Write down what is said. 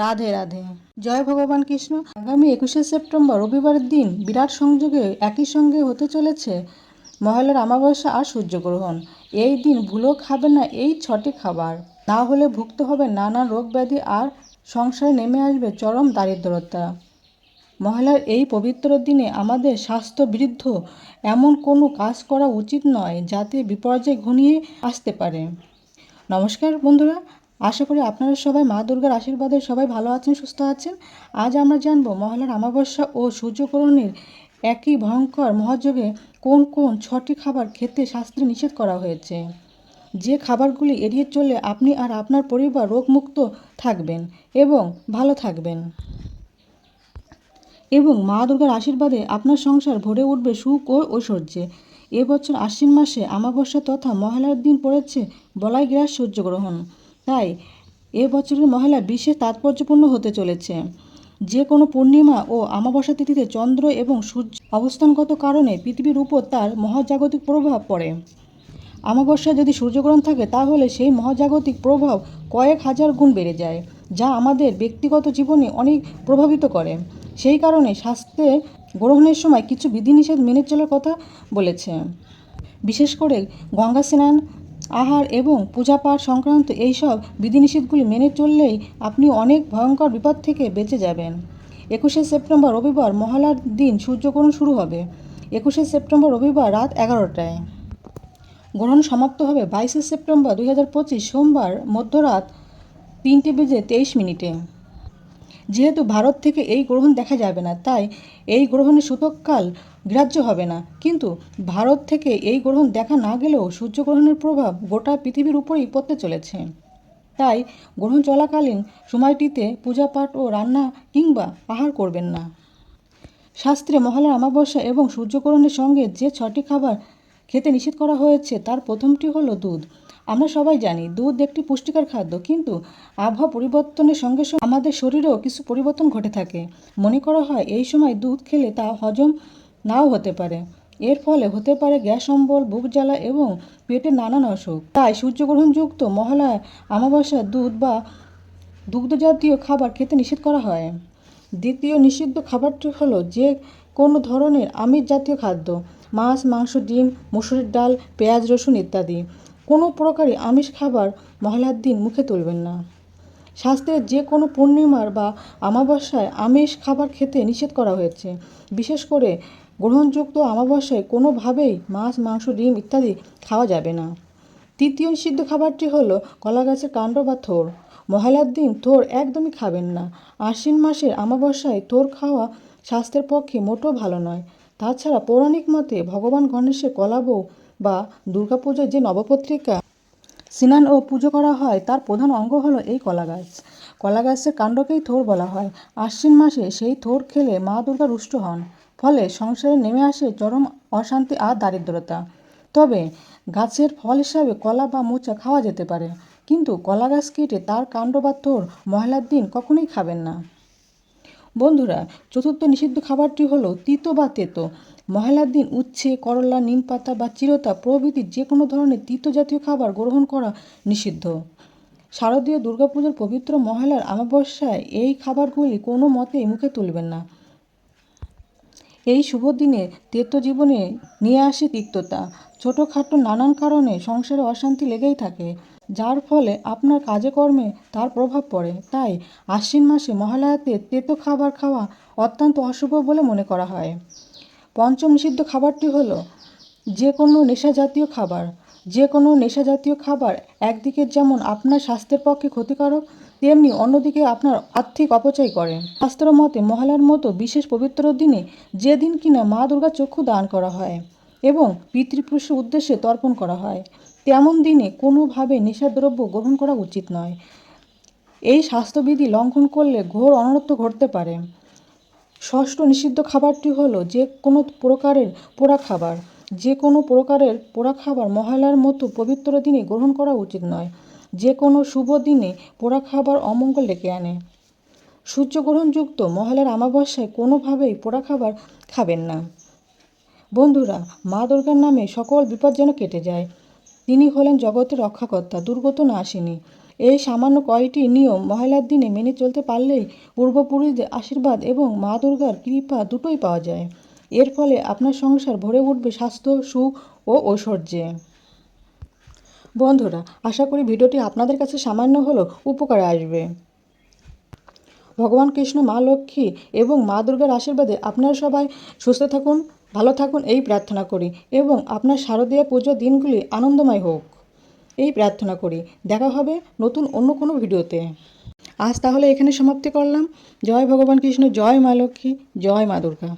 রাধে রাধে। জয় ভগবান কৃষ্ণ। আগামী একুশে সেপ্টেম্বর, রবিবারের দিন বিরাট সংযোগে একই সঙ্গে হতে চলেছে মহালয়ার অমাবস্যা আর সূর্যগ্রহণ। এই দিন ভুলো খাবে না এই ছটি খাবার। না হলে ভুক্ত হবে নানা রোগ ব্যাধি আর সংসারে নেমে আসবে চরম দারিদ্রতা। মহালয়ার এই পবিত্র দিনে আমাদের স্বাস্থ্য বৃদ্ধ এমন কোনো কাজ করা উচিত নয় যাতে বিপর্যয় ঘনিয়ে আসতে পারে। নমস্কার বন্ধুরা আশা করি আপনারা সবাই মা দুর্গার আশীর্বাদে সবাই ভালো আছেন, সুস্থ আছেন। আজ আমরা জানব মহালয়ার অমাবস্যা ও সূর্যগ্রহণের একই ভয়ঙ্কর মহাযোগে কোন কোন ছটি খাবার খেতে শাস্ত্রে নিষেধ করা হয়েছে। যে খাবারগুলি এড়িয়ে চললে আপনি আর আপনার পরিবার রোগমুক্ত থাকবেন এবং ভালো থাকবেন। এবং মা দুর্গার আশীর্বাদে আপনার সংসার ভরে উঠবে সুখ ও ঐশ্বর্যে। এবছর আশ্বিন মাসে অমাবস্যা তথা মহালয়ার দিন পড়েছে বলাই গ্রাস সূর্যগ্রহণ। তাই এ বছরের মহালয়া বিশেষ তাৎপর্যপূর্ণ হতে চলেছে। যে কোনো পূর্ণিমা ও অমাবস্যা তিথিতে চন্দ্র এবং সূর্য অবস্থানগত কারণে পৃথিবীর উপর তার মহাজাগতিক প্রভাব পড়ে। অমাবস্যায় যদি সূর্যগ্রহণ থাকে, তাহলে সেই মহাজাগতিক প্রভাব কয়েক হাজার গুণ বেড়ে যায়, যা আমাদের ব্যক্তিগত জীবনে অনেক প্রভাবিত করে। সেই কারণে স্বাস্থ্যে গ্রহণের সময় কিছু বিধিনিষেধ মেনে চলার কথা বলেছে। বিশেষ করে গঙ্গা স্নান আহার এবং পূজাপাঠ সংক্রান্ত এইসব বিধিনিষেধগুলি মেনে চললেই আপনি অনেক ভয়ঙ্কর বিপদ থেকে বেঁচে যাবেন। একুশে সেপ্টেম্বর রবিবার মহালার দিন সূর্যগ্রহণ শুরু হবে। একুশে সেপ্টেম্বর রবিবার রাত এগারোটায়। গ্রহণ সমাপ্ত হবে বাইশে সেপ্টেম্বর দুই হাজার পঁচিশ সোমবার মধ্যরাত তিনটে বেজে তেইশ মিনিটে। যেহেতু ভারত থেকে এই গ্রহণ দেখা যাবে না, তাই এই গ্রহণের সূতককাল গ্রাহ্য হবে না। কিন্তু ভারত থেকে এই গ্রহণ দেখা না গেলেও সূর্যগ্রহণের প্রভাব গোটা পৃথিবীর উপরেই পড়তে চলেছে। তাই গ্রহণ চলাকালীন সময়টিতে পূজাপাঠ ও রান্না কিংবা আহার করবেন না। শাস্ত্রে মহালয়ার অমাবস্যা এবং সূর্যগ্রহণের সঙ্গে যে ছটি খাবার খেতে নিষেধ করা হয়েছে, তার প্রথমটি হলো দুধ। আমরা সবাই জানি, দুধ একটি পুষ্টিকর খাদ্য, কিন্তু আবহাওয়া পরিবর্তনের সঙ্গে সঙ্গে আমাদের শরীরেও কিছু পরিবর্তন ঘটে থাকে। মনে করা হয়, এই সময় দুধ খেলে তা হজম নাও হতে পারে। এর ফলে হতে পারে গ্যাস অম্বল, বুক জ্বালা এবং পেটের নানান অসুখ। তাই সূর্যগ্রহণযুক্ত মহালয়া অমাবস্যায় দুধ বা দুগ্ধজাতীয় খাবার খেতে নিষেধ করা হয়। দ্বিতীয় নিষিদ্ধ খাবারটি হলো যে কোনো ধরনের আমিষ জাতীয় খাদ্য, মাছ, মাংস, ডিম, মুসুরির ডাল, পেঁয়াজ, রসুন ইত্যাদি। কোনো প্রকারই আমিষ খাবার মহালয়ার দিন মুখে তুলবেন না। শাস্ত্রের যে কোনো পূর্ণিমার বা আমাবস্যায় আমিষ খাবার খেতে নিষেধ করা হয়েছে। বিশেষ করে গ্রহণযুক্ত আমাবস্যায় কোনোভাবেই মাছ, মাংস, ডিম ইত্যাদি খাওয়া যাবে না। তৃতীয় নিষিদ্ধ খাবারটি হলো কলা গাছের কাণ্ড বা থোর। মহালয়ার দিন থোর একদমই খাবেন না। আশ্বিন মাসের আমাবস্যায় থোর খাওয়া স্বাস্থ্যের পক্ষে মোটেও ভালো নয়। তাছাড়া পৌরাণিক মতে ভগবান গণেশের কলাবউ বা দুর্গাপুজোর যে নবপত্রিকা, স্নান ও পুজো করা হয়, তার প্রধান অঙ্গ হলো এই কলা গাছ কলা গাছের কাণ্ডকেই থোর বলা হয়। আশ্বিন মাসে সেই থোর খেলে মা দুর্গা রুষ্ট হন। ফলে সংসারে নেমে আসে চরম অশান্তি আর দারিদ্রতা। তবে গাছের ফল হিসাবে কলা বা মোচা খাওয়া যেতে পারে। কিন্তু কলা গাছ কেটে তার কাণ্ড বা থোর ময়লার দিন কখনোই খাবেন না। বন্ধুরা, চতুর্থ নিষিদ্ধ খাবারটি হলো তিতো বা তেতো। মহালয়ার দিন উচ্ছে, করলা নিম পাতা বা চিরতা প্রভৃতি যে কোনো ধরনের তিতো জাতীয় খাবার গ্রহণ করা নিষিদ্ধ। শারদীয় দুর্গাপুজোর পবিত্র মহালয়ার আমাবস্যায় এই খাবারগুলি কোনো মতেই মুখে তুলবেন না। এই শুভ দিনে তেতো জীবনে নিয়ে আসে তিক্ততা। ছোটোখাটো নানান কারণে সংসারে অশান্তি লেগেই থাকে। যার ফলে আপনার কাজে কর্মে তার প্রভাব পড়ে। তাই আশ্বিন মাসে মহালয়াতে তেতো খাবার খাওয়া অত্যন্ত অশুভ বলে মনে করা হয়। পঞ্চম নিষিদ্ধ খাবারটি হলো যে কোনো নেশা জাতীয় খাবার। যে কোনো নেশা জাতীয় খাবার একদিকে যেমন আপনার স্বাস্থ্যের পক্ষে ক্ষতিকারক, তেমনি অন্যদিকে আপনার আর্থিক অপচয় করে। শাস্ত্র মতে মহালয়ার মতো বিশেষ পবিত্র দিনে যেদিন কিনা মা দুর্গা চক্ষু দান করা হয় এবং পিতৃপুরুষের উদ্দেশ্যে তর্পণ করা হয়। তেমন দিনে কোনোভাবে নেশাদ্রব্য গ্রহণ করা উচিত নয়। এই স্বাস্থ্যবিধি লঙ্ঘন করলে ঘোর অনর্থ ঘটতে পারে। ষষ্ঠ নিষিদ্ধ খাবারটি হলো যে কোনো প্রকারের পোড়া খাবার। যে কোনো প্রকারের পোড়া খাবার মহালয়ার মতো পবিত্র দিনে গ্রহণ করা উচিত নয়। যে কোনো শুভ দিনে পোড়া খাবার অমঙ্গল ডেকে আনে। সূর্যগ্রহণযুক্ত মহালয়ার অমাবস্যায় কোনোভাবেই পোড়া খাবার খাবেন না। বন্ধুরা, মা দুর্গার নামে সকল বিপদ যেন কেটে যায়। তিনি হলেন জগতের রক্ষাকর্তা, দুর্গত নাশিনী এই সামান্য কয়টি নিয়ম মহালয়ার দিনে মেনে চলতে পারলেই পূর্বপুরুষদের আশীর্বাদ এবং মা দুর্গার কৃপা দুটোই পাওয়া যায়। এর ফলে আপনার সংসার ভরে উঠবে স্বাস্থ্য, সুখ ও ঐশ্বর্যে। বন্ধুরা, আশা করি ভিডিওটি আপনাদের কাছে সামান্য হলেও উপকারে আসবে। ভগবান কৃষ্ণ, মা লক্ষ্মী এবং মা দুর্গার আশীর্বাদে আপনারা সবাই সুস্থ থাকুন। ভালো থাকুন, এই প্রার্থনা করি এবং আপনার শারদীয় পুজো দিনগুলি আনন্দময় হোক। এই প্রার্থনা করি। দেখা হবে নতুন অন্য কোনো ভিডিওতে। আজ তাহলে এখানে সমাপ্তি করলাম। জয় ভগবান কৃষ্ণ, জয় মা লক্ষ্মী, জয় মা দুর্গা।